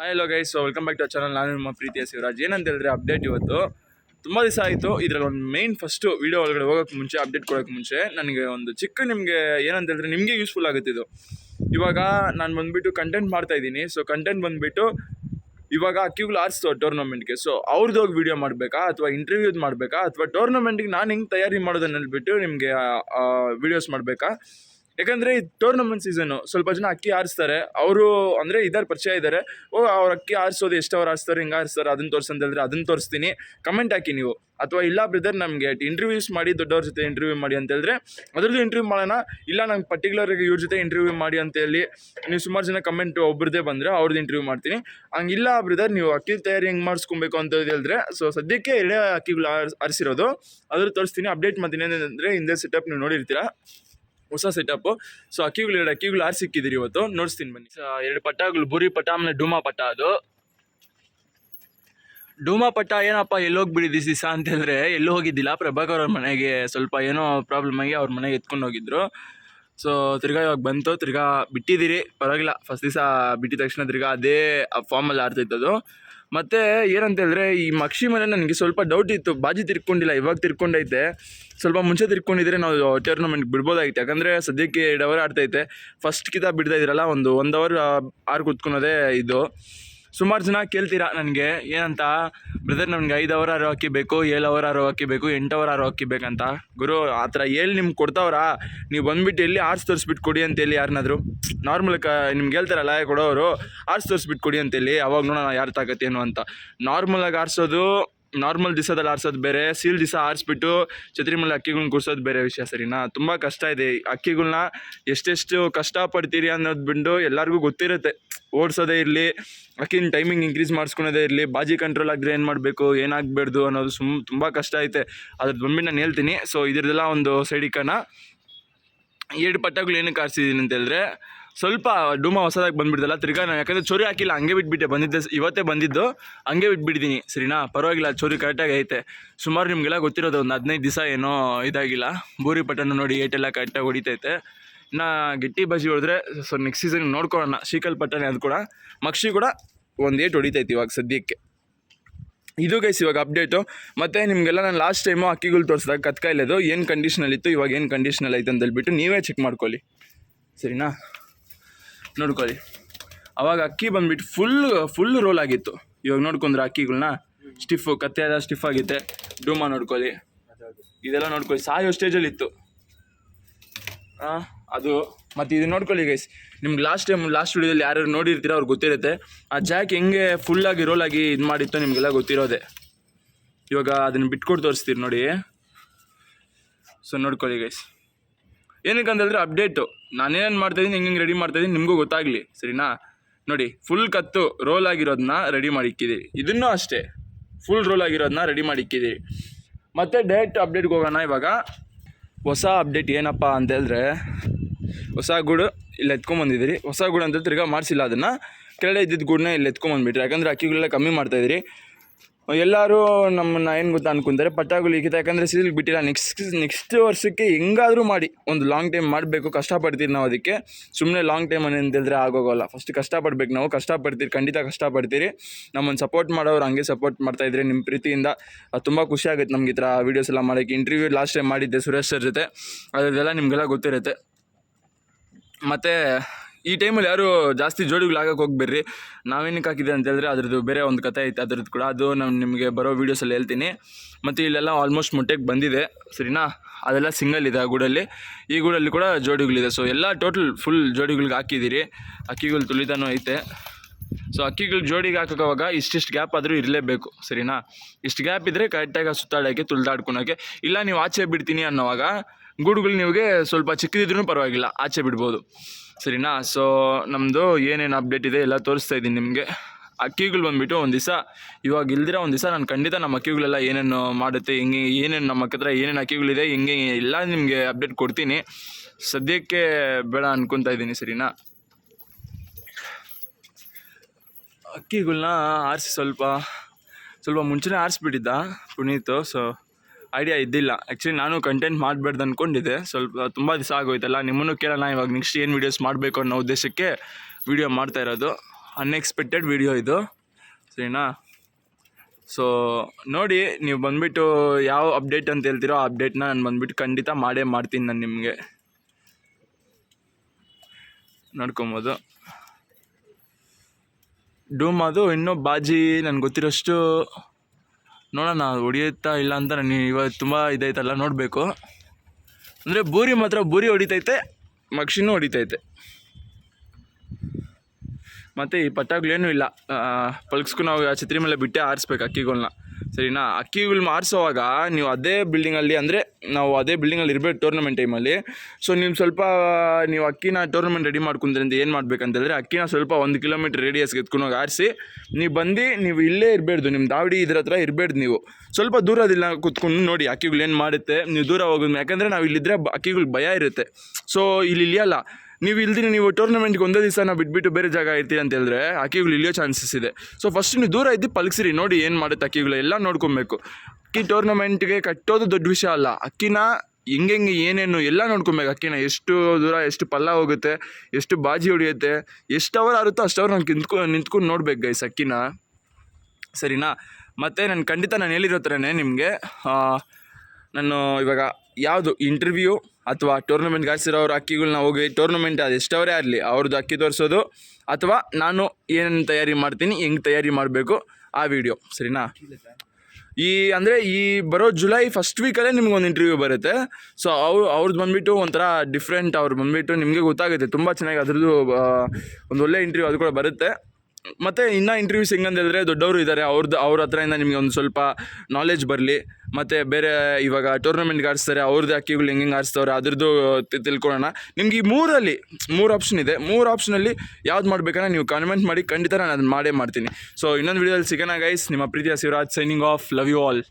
Hi hello guys welcome back to channel ನಾನು ನಿಮ್ಮ ಪ್ರೀತಿಯ ಶಿವರಾಜ್. ಏನಂತ ಹೇಳಿದ್ರೆ ಅಪ್ಡೇಟ್ ಇವತ್ತು ತುಂಬ ದಿವಸ ಆಯಿತು. ಇದರಲ್ಲಿ ಒಂದು ಮೇನ್ ಫಸ್ಟು ವೀಡಿಯೋ ಒಳಗಡೆ ಹೋಗೋಕ್ಕೆ ಮುಂಚೆ ಅಪ್ಡೇಟ್ ಕೊಡೋಕ್ಕೆ ಮುಂಚೆ ನನಗೆ ಒಂದು ಚಿಕ್ಕ ನಿಮಗೆ ಏನಂತ ಹೇಳಿದ್ರೆ ನಿಮಗೆ ಯೂಸ್ಫುಲ್ ಆಗುತ್ತೆ ಇದು. ಇವಾಗ ನಾನು ಬಂದುಬಿಟ್ಟು ಕಂಟೆಂಟ್ ಮಾಡ್ತಾ ಇದ್ದೀನಿ. ಸೊ ಕಂಟೆಂಟ್ ಬಂದುಬಿಟ್ಟು ಇವಾಗ ಅಕ್ಕಿಗಳು ಆರಿಸ್ತು ಟೂರ್ನಮೆಂಟ್ಗೆ ಸೊ ಹೋಗಿ ವೀಡಿಯೋ ಮಾಡಬೇಕಾ? ಅಥವಾ ಇಂಟರ್ವ್ಯೂದ್ ಮಾಡಬೇಕಾ? ಅಥವಾ ಟೂರ್ನಮೆಂಟಿಗೆ ನಾನು ಹೆಂಗೆ ತಯಾರಿ ಮಾಡೋದನ್ನ ಹೇಳ್ಬಿಟ್ಟು ನಿಮಗೆ ವೀಡಿಯೋಸ್ ಮಾಡಬೇಕಾ? ಯಾಕಂದರೆ ಈ ಟೂರ್ನಮೆಂಟ್ ಸೀಸನ್ ಸ್ವಲ್ಪ ಜನ ಅಕ್ಕಿ ಆರಿಸ್ತಾರೆ. ಅವರು ಅಂದರೆ ಇದ್ದಾರೆ ಪರಿಚಯ ಇದ್ದಾರೆ ಓ, ಅವ್ರ ಅಕ್ಕಿ ಆರಿಸೋದು ಎಷ್ಟು ಅವ್ರು ಆರಿಸ್ತಾರೆ, ಹಿಂಗೆ ಆರಿಸ್ತಾರೆ ಅದನ್ನು ತೋರಿಸಿ ಅಂತ ಹೇಳಿದ್ರೆ ಅದನ್ನು ತೋರಿಸ್ತೀನಿ. ಕಮೆಂಟ್ ಹಾಕಿ ನೀವು. ಅಥವಾ ಇಲ್ಲ ಬ್ರದರ್ ನಮಗೆ ಇಂಟರ್ವ್ಯೂಸ್ ಮಾಡಿ, ದೊಡ್ಡವ್ರ ಜೊತೆ ಇಂಟರ್ವ್ಯೂ ಮಾಡಿ ಅಂತ ಹೇಳಿದ್ರೆ ಅದ್ರದ್ದು ಇಂಟರ್ವ್ಯೂ ಮಾಡೋಣ. ಇಲ್ಲ ನಂಗೆ ಪರ್ಟಿಕ್ಯುಲರ್ ಇವ್ರ ಜೊತೆ ಇಂಟರ್ವ್ಯೂ ಮಾಡಿ ಅಂತ ಹೇಳಿ ನೀವು ಸುಮಾರು ಜನ ಕಮೆಂಟ್ ಒಬ್ಬರದೇ ಬಂದರೆ ಅವ್ರದ್ದು ಇಂಟರ್ವ್ಯೂ ಮಾಡ್ತೀನಿ. ಹಂಗಿಲ್ಲ ಬ್ರದರ್ ನೀವು ಅಕ್ಕಿ ತಯಾರಿ ಹೆಂಗೆ ಮಾಡಿಸ್ಕೊಬೇಕು ಅಂತ ಹೇಳಿದ್ರೆ ಸೊ ಸದ್ಯಕ್ಕೆ ಎರಡೇ ಅಕ್ಕಿಗಳು ಆರ್, ಆರಿಸಿರೋದು. ಅದ್ರ ತೋರಿಸ್ತೀನಿ ಅಪ್ಡೇಟ್ ಮಾಡ್ತೀನಿ ಏನಂದರೆ ಹಿಂದೆ ಸೆಟಪ್ ನೀವು ನೋಡಿರ್ತೀರಾ. ಹೊಸ ಸೆಟಪ್ಪು ಸೊ ಅಕ್ಕಿಗಳು ಎರಡು ಅಕ್ಕಿಗಳು ಆರು ಸಿಕ್ಕಿದಿರಿ ಇವತ್ತು. ನೋಡಿಸ್ತೀನಿ ಬನ್ನಿ. ಎರಡು ಪಟ್ಟಗಳು ಬುರಿ ಪಟ್ಟ, ಆಮೇಲೆ ಡೂಮಾ ಪಟ್ಟ ಅದು. ಡೂಮಾ ಪಟ್ಟ ಏನಪ್ಪ ಎಲ್ಲೋಗಿಬಿಡಿದಿ ದಿಸ ಅಂತ ಹೇಳಿದ್ರೆ, ಎಲ್ಲೂ ಹೋಗಿದ್ದಿಲ್ಲ. ಪ್ರಭಾಕರ್ ಅವ್ರ ಮನೆಗೆ ಸ್ವಲ್ಪ ಏನೋ ಪ್ರಾಬ್ಲಮ್ ಆಗಿ ಅವ್ರ ಮನೆಗೆ ಎತ್ಕೊಂಡು ಹೋಗಿದ್ರು. ಸೊ ತಿರ್ಗಾ ಇವಾಗ ಬಂತು. ತಿರ್ಗಾ ಬಿಟ್ಟಿದ್ದೀರಿ. ಪರವಾಗಿಲ್ಲ. ಫಸ್ಟ್ ದಿವಸ ಬಿಟ್ಟಿದ ತಕ್ಷಣ ತಿರ್ಗಾ ಅದೇ ಫಾರ್ಮಲ್ಲಿ ಆಡ್ತಿದ್ದದು ಮತ್ತು ಏನಂತ ಹೇಳಿದ್ರೆ ಈ ಮಕ್ಷಿ ಮೇಲೆ ನನಗೆ ಸ್ವಲ್ಪ ಡೌಟ್ ಇತ್ತು. ಬಾಜಿ ತಿರ್ಕೊಂಡಿಲ್ಲ, ಇವಾಗ ತಿರ್ಕೊಂಡೈತೆ. ಸ್ವಲ್ಪ ಮುಂಚೆ ತಿರ್ಕೊಂಡಿದ್ರೆ ನಾವು ಟೂರ್ನಮೆಂಟ್ ಬಿಡ್ಬೋದಾಗಿತ್ತು. ಯಾಕಂದರೆ ಸದ್ಯಕ್ಕೆ ಎರಡು ಅವರ್ ಆಡ್ತೈತೆ ಫಸ್ಟ್ ಕಿತ ಬಿಡ್ತಾ ಇದ್ರಲ್ಲ ಒಂದು ಒಂದು ಅವರ್ ಆರು ಕೂತ್ಕೊಳೋದೇ ಇದು. ಸುಮಾರು ಜನ ಕೇಳ್ತೀರಾ ನನಗೆ, ಏನಂತ? ಬ್ರದರ್ ನಮ್ಗೆ ಐದು ಅವರ್ ಆರು ಅಕ್ಕಿ ಬೇಕು, ಏಳು ಅವರ್ ಆರು ಅಕ್ಕಿ ಬೇಕು, ಎಂಟು ಅವರ್ ಆರು ಅಕ್ಕಿ ಬೇಕಂತ. ಗುರು, ಆ ಥರ ಹೇಳಿ ನಿಮ್ಗೆ ಕೊಡ್ತಾವ್ರಾ? ನೀವು ಬಂದುಬಿಟ್ಟು ಎಲ್ಲಿ ಆರ್ಸ್ ತೋರಿಸ್ಬಿಟ್ಟು ಕೊಡಿ ಅಂತೇಳಿ ಯಾರನ್ನಾದ್ರು ನಾರ್ಮಲ್ ಕ, ನಿಮ್ಗೆ ಹೇಳ್ತಾರಲ್ಲ ಕೊಡೋರು ಆರ್ಸ್ ತೋರಿಸ್ಬಿಟ್ಟು ಕೊಡಿ ಅಂತೇಳಿ ಅವಾಗ ನೋಡೋಣ ಯಾರು ತಾಕತ್ತೇನು ಅಂತ. ನಾರ್ಮಲಾಗಿ ಆರಿಸೋದು ನಾರ್ಮಲ್ ದಿವಸದಲ್ಲಿ ಆರಿಸೋದು ಬೇರೆ, ಸೀಲ್ ದಿವಸ ಆರಿಸ್ಬಿಟ್ಟು ಛತ್ರಿ ಮೇಲೆ ಅಕ್ಕಿಗಳ್ನ ಬೇರೆ ವಿಷಯ ಸರಿನಾ? ತುಂಬ ಕಷ್ಟ ಇದೆ. ಅಕ್ಕಿಗಳನ್ನ ಅಕ್ಕಿಗಳ್ನ ಎಷ್ಟೆಷ್ಟು ಕಷ್ಟಪಡ್ತೀರಿ ಅನ್ನೋದು ಬಿಟ್ಟು ಎಲ್ಲರಿಗೂ ಗೊತ್ತಿರುತ್ತೆ. ಓಡಿಸೋದೇ ಇರಲಿ, ಅಕ್ಕಿನ ಟೈಮಿಂಗ್ ಇನ್ಕ್ರೀಸ್ ಮಾಡಿಸ್ಕೊಳೋದೇ ಇರಲಿ, ಬಾಜಿ ಕಂಟ್ರೋಲ್ ಆಗಿದ್ರೆ ಏನು ಮಾಡಬೇಕು ಏನಾಗಬಾರ್ದು ಅನ್ನೋದು ಸುಮ್ ತುಂಬ ಕಷ್ಟ ಐತೆ. ಅದ್ರದ್ದು ಬಂದ್ಬಿಟ್ಟು ನಾನು ಹೇಳ್ತೀನಿ. ಸೊ ಇದ್ರದ್ದೆಲ್ಲ ಒಂದು ಸೈಡಿಕನ ಎರಡು ಪಟ್ಟಗಳು ಏನಕ್ಕೆ ಆರಿಸಿದ್ದೀನಿ ಅಂತ ಹೇಳಿದ್ರೆ ಸ್ವಲ್ಪ ಡೂಮ ಹೊಸದಾಗಿ ಬಂದ್ಬಿಡ್ದಲ್ಲ ತಿರ್ಗಾ ನಾನು ಯಾಕಂದರೆ ಚೋರಿ ಹಾಕಿಲ್ಲ, ಹಂಗೆ ಬಿಟ್ಬಿಟ್ಟೆ, ಬಂದಿದ್ದೆ ಇವತ್ತೇ ಬಂದಿದ್ದು, ಹಂಗೆ ಬಿಟ್ಬಿಟ್ಟಿದ್ದೀನಿ ಸರಿನಾ? ಪರವಾಗಿಲ್ಲ, ಚೋರಿ ಕರೆಕ್ಟಾಗಿ ಐತೆ. ಸುಮಾರು ನಿಮಗೆಲ್ಲ ಗೊತ್ತಿರೋದು, ಒಂದು ಹದಿನೈದು ದಿವಸ ಏನೋ ಇದಾಗಿಲ್ಲ. ಬೂರಿ ಪಟ್ಟಣ ನೋಡಿ ಏಟೆಲ್ಲ ಕರೆಕ್ಟಾಗಿ ಹೊಡಿತೈತೆ. ನಾ ಗಿಟ್ಟಿ ಬಜಿ ಹೊಡೆದ್ರೆ, ಸೊ ನೆಕ್ಸ್ಟ್ ಸೀಸನ್ ನೋಡ್ಕೊಳ್ಳೋಣ. ಶೀಕಲ್ ಪಟ್ಟಣ ಅದು ಕೂಡ. ಮಕ್ಷಿ ಕೂಡ ಒಂದು ಏಟ್ ಹೊಡಿತೈತೆ ಇವಾಗ ಸದ್ಯಕ್ಕೆ. ಇದು ಗೈಸ್ ಇವಾಗ ಅಪ್ಡೇಟು ಮತ್ತು ನಿಮಗೆಲ್ಲ ನಾನು ಲಾಸ್ಟ್ ಟೈಮು ಅಕ್ಕಿಗಳು ತೋರಿಸಿದಾಗ ಕತ್ಕಾಯಿಲೆದು ಏನು ಕಂಡೀಷನಲ್ಲಿತ್ತು ಇವಾಗ ಏನು ಕಂಡೀಷನಲ್ಲಿ ಐತೆ ಅಂತ ಹೇಳ್ಬಿಟ್ಟು ನೀವೇ ಚೆಕ್ ಮಾಡ್ಕೊಳ್ಳಿ. ಸರಿನಾ? ನೋಡ್ಕೊಳ್ಳಿ. ಅವಾಗ ಅಕ್ಕಿ ಬಂದ್ಬಿಟ್ಟು ಫುಲ್ ಫುಲ್ ರೋಲ್ ಆಗಿತ್ತು. ಇವಾಗ ನೋಡ್ಕೊಂಡ್ರೆ ಅಕ್ಕಿಗಳನ್ನ ಸ್ಟಿಫು ಕತ್ತೆ ಎಲ್ಲ ಸ್ಟಿಫ್ ಆಗಿತ್ತೆ. ಡೂಮಾ ನೋಡ್ಕೊಳ್ಳಿ. ಇದೆಲ್ಲ ನೋಡ್ಕೊಳ್ಳಿ. ಸಾಯೋ ಸ್ಟೇಜಲ್ಲಿ ಇತ್ತು. ಅದು, ಮತ್ತು ಇದು ನೋಡ್ಕೊಳ್ಳಿ ಗೈಸ್ ನಿಮ್ಗೆ ಲಾಸ್ಟ್ ಟೈಮ್ ಲಾಸ್ಟ್ ವಿಡಿಯೋದಲ್ಲಿ ಯಾರ್ಯಾರು ನೋಡಿರ್ತೀರ ಅವ್ರಿಗೆ ಗೊತ್ತಿರುತ್ತೆ. ಆ ಜಾಕ್ ಹೆಂಗೆ ಫುಲ್ಲಾಗಿ ರೋಲಾಗಿ ಇದು ಮಾಡಿತ್ತು ನಿಮಗೆಲ್ಲ ಗೊತ್ತಿರೋದೆ. ಇವಾಗ ಅದನ್ನು ಬಿಟ್ಕೊಟ್ಟು ತೋರಿಸ್ತೀರಿ ನೋಡಿ. ಸೊ ನೋಡ್ಕೊಳ್ಳಿ ಗೈಸ್ ಏನಕ್ಕೆ ಅಂತ ಹೇಳಿದ್ರೆ ಅಪ್ಡೇಟು. ನಾನೇನು ಮಾಡ್ತಾಯಿದ್ದೀನಿ ಹೆಂಗೆ ಹೆಂಗೆ ರೆಡಿ ಮಾಡ್ತಾಯಿದ್ದೀನಿ ನಿಮಗೂ ಗೊತ್ತಾಗಲಿ. ಸರಿನಾ? ನೋಡಿ ಫುಲ್ ಕತ್ತು ರೋಲ್ ಆಗಿರೋದನ್ನ ರೆಡಿ ಮಾಡಿ ಇಕ್ಕಿದ್ದೀರಿ ಇದನ್ನೂ ಅಷ್ಟೇ ಫುಲ್ ರೋಲ್ ಆಗಿರೋದನ್ನ ರೆಡಿ ಮಾಡಿ ಇಕ್ಕಿದ್ದೀರಿ ಮತ್ತು ಡೈರೆಕ್ಟ್ ಅಪ್ಡೇಟ್ಗೆ ಹೋಗೋಣ ಇವಾಗ. ಹೊಸ ಅಪ್ಡೇಟ್ ಏನಪ್ಪ ಅಂತೇಳಿದ್ರೆ ಹೊಸ ಗೂಡು ಇಲ್ಲಿ ಎತ್ಕೊಂಬಂದಿದ್ದೀರಿ ಹೊಸ ಗೂಡು ಅಂತ ತಿರ್ಗಾ ಮಾಡಿಸಿಲ್ಲ ಅದನ್ನು. ಕೆಳಗಡೆ ಇದ್ದಿದ್ದ ಗೂಡನ್ನ ಇಲ್ಲಿ ಎತ್ಕೊಂಬಂದ್ಬಿಟ್ರಿ ಯಾಕಂದರೆ ಅಕ್ಕಿಗಳೆಲ್ಲ ಕಮ್ಮಿ ಮಾಡ್ತಾಯಿದ್ದೀರಿ ಎಲ್ಲರೂ ನಮ್ಮನ್ನ ಏನು ಗೊತ್ತಾ ಅನ್ಕೊಂತಾರೆ ಈಗ ಯಾಕಂದರೆ ಸೀಲ್ಗೆ ಬಿಟ್ಟಿಲ್ಲ. ನೆಕ್ಸ್ಟ್ ನೆಕ್ಸ್ಟ್ ವರ್ಷಕ್ಕೆ ಹೆಂಗಾದರೂ ಮಾಡಿ, ಒಂದು ಲಾಂಗ್ ಟೈಮ್ ಮಾಡಬೇಕು, ಕಷ್ಟಪಡ್ತೀರಿ ನಾವು ಅದಕ್ಕೆ. ಸುಮ್ಮನೆ ಲಾಂಗ್ ಟೈಮ್ ಅನ್ನ ಹೇಳಿದ್ರೆ ಆಗೋಗಲ್ಲ. ಫಸ್ಟ್ ಕಷ್ಟಪಡ್ಬೇಕು ನಾವು, ಕಷ್ಟಪಡ್ತೀರಿ, ಖಂಡಿತ ಕಷ್ಟಪಡ್ತೀರಿ. ನಮ್ಮನ್ನು ಸಪೋರ್ಟ್ ಮಾಡೋರು ಹಂಗೆ ಸಪೋರ್ಟ್ ಮಾಡ್ತಾಯಿದ್ರೆ ನಿಮ್ಮ ಪ್ರೀತಿಯಿಂದ ತುಂಬ ಖುಷಿ ಆಗುತ್ತೆ ನಮ್ಗೆ ಈ ಥರ ವೀಡಿಯೋಸ್ ಎಲ್ಲ ಮಾಡೋಕ್ಕೆ. ಇಂಟರ್ವ್ಯೂ ಲಾಸ್ಟ್ ಟೈಮ್ ಮಾಡಿದ್ದೆ ಸುರೇಶ್ ಸರ್ ಜೊತೆ. ಅದೆಲ್ಲ ನಿಮಗೆಲ್ಲ ಗೊತ್ತಿರುತ್ತೆ. ಮತ್ತು ಈ ಟೈಮಲ್ಲಿ ಯಾರು ಜಾಸ್ತಿ ಜೋಡಿಗಳು ಆಗಕ್ಕೆ ಹೋಗ್ಬೇಡ್ರಿ. ನಾವೇನಕ್ಕೆ ಹಾಕಿದ್ದೆ ಅಂತ ಹೇಳಿದ್ರೆ ಅದ್ರದ್ದು ಬೇರೆ ಒಂದು ಕತೆ ಐತೆ, ಅದ್ರದ್ದು ಕೂಡ ಅದು ನಾನು ನಿಮಗೆ ಬರೋ ವೀಡಿಯೋಸಲ್ಲಿ ಹೇಳ್ತೀನಿ. ಮತ್ತು ಇಲ್ಲೆಲ್ಲ ಆಲ್ಮೋಸ್ಟ್ ಮುಟ್ಟೆಗೆ ಬಂದಿದೆ, ಸರಿನಾ? ಅದೆಲ್ಲ ಸಿಂಗಲ್ ಇದೆ ಆ ಗೂಡಲ್ಲಿ. ಈ ಗೂಡಲ್ಲಿ ಕೂಡ ಜೋಡಿಗಳಿದೆ. ಸೊ ಎಲ್ಲ ಟೋಟಲ್ ಫುಲ್ ಜೋಡಿಗಳಿಗೆ ಹಾಕಿದ್ದೀರಿ. ಅಕ್ಕಿಗಳು ತುಳಿತಾನೂ ಐತೆ. ಸೊ ಅಕ್ಕಿಗಳು ಜೋಡಿಗೆ ಹಾಕೋವಾಗ ಇಷ್ಟಿಷ್ಟು ಗ್ಯಾಪ್ ಆದರೂ ಇರಲೇಬೇಕು, ಸರಿನಾ? ಇಷ್ಟು ಗ್ಯಾಪ್ ಇದ್ದರೆ ಕರೆಕ್ಟಾಗಿ ಸುತ್ತಾಡೋಕ್ಕೆ ತುಳಿದಾಡ್ಕೊಳೋಕ್ಕೆ ಇಲ್ಲ, ನೀವು ಆಚೆ ಬಿಡ್ತೀನಿ ಅನ್ನೋವಾಗ ಗೂಡುಗಳು ನಿಮಗೆ ಸ್ವಲ್ಪ ಚಿಕ್ಕದಿದ್ರೂ ಪರವಾಗಿಲ್ಲ, ಆಚೆ ಬಿಡ್ಬೋದು. ಸರಿನಾ? ಸೊ ನಮ್ಮದು ಏನೇನು ಅಪ್ಡೇಟ್ ಇದೆ ಎಲ್ಲ ತೋರಿಸ್ತಾ ಇದ್ದೀನಿ ನಿಮಗೆ. ಅಕ್ಕಿಗಳು ಬಂದುಬಿಟ್ಟು ಒಂದು ದಿವಸ, ಇವಾಗ ಇಲ್ದಿರ ಒಂದು ದಿವಸ ನಾನು ಖಂಡಿತ ನಮ್ಮ ಅಕ್ಕಿಗಳೆಲ್ಲ ಏನೇನು ಮಾಡುತ್ತೆ, ಹೆಂಗೆ, ಏನೇನು ನಮ್ಮ ಹತ್ರ ಏನೇನು ಅಕ್ಕಿಗಳಿದೆ, ಹೆಂಗೆ, ಎಲ್ಲ ನಿಮಗೆ ಅಪ್ಡೇಟ್ ಕೊಡ್ತೀನಿ. ಸದ್ಯಕ್ಕೆ ಬೇಡ ಅನ್ಕೊತಾ ಇದ್ದೀನಿ, ಸರಿನಾ? ಅಕ್ಕಿಗಳ್ನ ಆರಿಸಿ ಸ್ವಲ್ಪ ಸ್ವಲ್ಪ ಮುಂಚೆನೇ ಆರಿಸ್ಬಿಟ್ಟಿದ್ದ ಪುನೀತು ಸೊ ಐಡಿಯಾ ಇದ್ದಿಲ್ಲ. ಆ್ಯಕ್ಚುಲಿ ನಾನು ಕಂಟೆಂಟ್ ಮಾಡಬಾರ್ದು ಅಂದ್ಕೊಂಡಿದ್ದೆ ಸ್ವಲ್ಪ ತುಂಬ ದಿವಸ ಆಗೋಯ್ತಲ್ಲ, ನಿಮ್ಮನ್ನು ಕೇಳೋಣ. ಇವಾಗ ನೆಕ್ಸ್ಟ್ ಏನು ವೀಡಿಯೋಸ್ ಮಾಡಬೇಕು ಅನ್ನೋ ಉದ್ದೇಶಕ್ಕೆ ವೀಡಿಯೋ ಮಾಡ್ತಾ ಇರೋದು. ಅನ್ಎಕ್ಸ್ಪೆಕ್ಟೆಡ್ ವೀಡಿಯೋ ಇದು. ಸರಿನಾ? ಸೊ ನೋಡಿ, ನೀವು ಬಂದುಬಿಟ್ಟು ಯಾವ ಅಪ್ಡೇಟ್ ಅಂತ ಹೇಳ್ತೀರೋ ಆ ಅಪ್ಡೇಟ್ನ ನಾನು ಬಂದುಬಿಟ್ಟು ಖಂಡಿತ ಮಾಡೇ ಮಾಡ್ತೀನಿ ನಾನು ನಿಮಗೆ. ನೋಡ್ಕೊಬೋದು. ಡೂಮ್ ಅದು, ಇನ್ನೂ ಬಾಜಿ ನನಗೆ ಗೊತ್ತಿರೋಷ್ಟು ನೋಡೋಣ ಹೊಡಿಯುತ್ತಾ ಇಲ್ಲ ಅಂತ ನನಗೆ ಇವಾಗ ತುಂಬ ಇದೈತಲ್ಲ, ನೋಡಬೇಕು. ಅಂದರೆ ಬೂರಿ ಮಾತ್ರ, ಬೂರಿ ಹೊಡಿತೈತೆ ಮಕ್ಷಿನೂ ಹೊಡಿತೈತೆ. ಮತ್ತು ಈ ಪಟ್ಟಾಗ್ಲೇನೂ ಇಲ್ಲ. ಪಲ್ಕ್ಸ್ಗೂ ನಾವು ಆ ಛತ್ರಿ ಮೇಲೆ ಬಿಟ್ಟೆ ಆರಿಸ್ಬೇಕು ಅಕ್ಕಿಗಳ್ನ. ಸರಿನಾ? ಅಕ್ಕಿಗಳು ಮಾರಿಸೋವಾಗ ನೀವು ಅದೇ ಬಿಲ್ಡಿಂಗಲ್ಲಿ ಅಂದರೆ ನಾವು ಅದೇ ಬಿಲ್ಡಿಂಗಲ್ಲಿ ಇರಬೇಕು ಟೂರ್ನಮೆಂಟ್ ಟೈಮಲ್ಲಿ ಸೊ ನೀವು ಸ್ವಲ್ಪ, ನೀವು ಅಕ್ಕಿನ ಟೂರ್ನಮೆಂಟ್ ರೆಡಿ ಮಾಡ್ಕೊಂಡ್ರಿಂದ ಏನು ಮಾಡ್ಬೇಕಂತಂದರೆ ಅಕ್ಕಿನ ಸ್ವಲ್ಪ ಒಂದು ಕಿಲೋಮೀಟ್ರ್ ರೇಡಿಯಸ್ಗೆ ಎತ್ಕೊಂಡೋಗಿ ಆರಿಸಿ, ನೀವು ಬಂದು ನೀವು ಇಲ್ಲೇ ಇರಬಾರ್ದು ನಿಮ್ಮ ದಾವಡಿ ಇದ್ರ ಹತ್ರ ಇರಬೇಡ್ದು ನೀವು. ಸ್ವಲ್ಪ ದೂರದಿಲ್ಲ ಕೂತ್ಕೊಂಡು ನೋಡಿ ಅಕ್ಕಿಗಳು ಏನು ಮಾಡುತ್ತೆ, ನೀವು ದೂರ ಹೋಗೋದು ಯಾಕಂದರೆ ನಾವು ಇಲ್ಲಿದ್ದರೆ ಅಕ್ಕಿಗಳು ಭಯ ಇರುತ್ತೆ. ಸೊ ಇಲ್ಲಿ ಇಳಿಯಲ್ಲ ನೀವು ಇಲ್ದಿನ ನೀವು ಟೂರ್ನಮೆಂಟ್ಗೆ ಒಂದೇ ದಿವಸ ನಾವು ಬಿಟ್ಬಿಟ್ಟು ಬೇರೆ ಜಾಗ ಇರ್ತೀರಿ ಅಂತ ಹೇಳಿದ್ರೆ ಅಕ್ಕಿಗಳು ಇಳಿಯೋ ಚಾನ್ಸಸ್ ಇದೆ. ಸೊ ಫಸ್ಟ್ ನೀವು ದೂರ ಇದ್ದು ಪಲ್ಕ್ಸಿರಿ ನೋಡಿ ಏನು ಮಾಡುತ್ತೆ ಅಕ್ಕಿಗಳು, ಎಲ್ಲ ನೋಡ್ಕೊಬೇಕು. ಅಕ್ಕಿ ಟೂರ್ನಮೆಂಟ್ಗೆ ಕಟ್ಟೋದು ದೊಡ್ಡ ವಿಷಯ ಅಲ್ಲ. ಅಕ್ಕಿನ ಹೆಂಗೆ ಹೆಂಗೆ ಏನೇನು ಎಲ್ಲ ನೋಡ್ಕೊಬೇಕು. ಅಕ್ಕಿನ ಎಷ್ಟು ದೂರ, ಎಷ್ಟು ಪಲ್ಲ ಹೋಗುತ್ತೆ, ಎಷ್ಟು ಬಾಜಿ ಹೊಡಿಯುತ್ತೆ, ಎಷ್ಟು ಅವರ್ ಆಗುತ್ತೋ ಅಷ್ಟು ಅವರ್ ನಾನು ನಿಂತ್ಕೊ ನಿಂತ್ಕೊಂಡು ನೋಡ್ಬೇಕು ಗೈಸ್ ಅಕ್ಕಿನ. ಸರಿನಾ? ಮತ್ತು ನಾನು ಖಂಡಿತ ನಾನು ಹೇಳಿರೋ ಥರನೇ ನಿಮಗೆ ನಾನು ಇವಾಗ ಯಾವುದು ಇಂಟರ್ವ್ಯೂ ಅಥವಾ ಟೂರ್ನಮೆಂಟ್ ಗಾಯಿಸಿರೋರು ಅಕ್ಕಿಗಳನ್ನ ಹೋಗಿ ಟೂರ್ನಮೆಂಟ್ ಅದು ಎಷ್ಟವರೇ ಆಗಲಿ ಅವ್ರದ್ದು ಅಕ್ಕಿ ತೋರಿಸೋದು ಅಥವಾ ನಾನು ಏನೇನು ತಯಾರಿ ಮಾಡ್ತೀನಿ, ಹೆಂಗೆ ತಯಾರಿ ಮಾಡಬೇಕು ಆ ವಿಡಿಯೋ ಸರಿನಾ? ಈ ಅಂದರೆ ಈ ಬರೋ ಜುಲೈ ಫಸ್ಟ್ ವೀಕಲ್ಲೇ ನಿಮ್ಗೆ ಒಂದು ಇಂಟರ್ವ್ಯೂ ಬರುತ್ತೆ. ಸೊ ಅವ್ರು ಅವ್ರದ್ದು ಬಂದುಬಿಟ್ಟು ಒಂಥರ ಡಿಫ್ರೆಂಟ್ ಅವ್ರು ಬಂದುಬಿಟ್ಟು ನಿಮಗೆ ಗೊತ್ತಾಗುತ್ತೆ. ತುಂಬ ಚೆನ್ನಾಗಿ ಅದರದ್ದು ಒಂದು ಒಳ್ಳೆ ಇಂಟರ್ವ್ಯೂ ಅದು ಕೂಡ ಬರುತ್ತೆ. ಮತ್ತು ಇನ್ನೂ ಇಂಟರ್ವ್ಯೂಸ್ ಹೆಂಗಂದೇಳಿದ್ರೆ ದೊಡ್ಡವರು ಇದ್ದಾರೆ ಅವ್ರದ್ದು ಅವ್ರ ಹತ್ರದಿಂದ ನಿಮಗೆ ಒಂದು ಸ್ವಲ್ಪ ನಾಲೆಜ್ ಬರಲಿ. ಮತ್ತು ಬೇರೆ ಇವಾಗ ಟೂರ್ನಮೆಂಟ್ಗೆ ಆಡಿಸ್ತಾರೆ ಅವ್ರದ್ದು ಅಕ್ಕಿಗಳು ಹೆಂಗೆ ಆಡಿಸ್ತವ್ರೆ ಅದ್ರದ್ದು ತಿಳ್ಕೊಳ್ಳೋಣ. ನಿಮ್ಗೆ ಈ ಮೂರಲ್ಲಿ ಮೂರು ಆಪ್ಷನ್ ಇದೆ. ಮೂರು ಆಪ್ಷನಲ್ಲಿ ಯಾವ್ದು ಮಾಡ್ಬೇಕಂದ್ರೆ ನೀವು ಕಾಮೆಂಟ್ ಮಾಡಿ ಖಂಡಿತ ನಾನು ಅದನ್ನ ಮಾಡೇ ಮಾಡ್ತೀನಿ. ಸೊ ಇನ್ನೊಂದು ವಿಡಿಯೋದಲ್ಲಿ ಸಿಗೋಣ ಗೈಸ್ ನಿಮ್ಮ ಪ್ರೀತಿಯ Shivaraj signing off love you all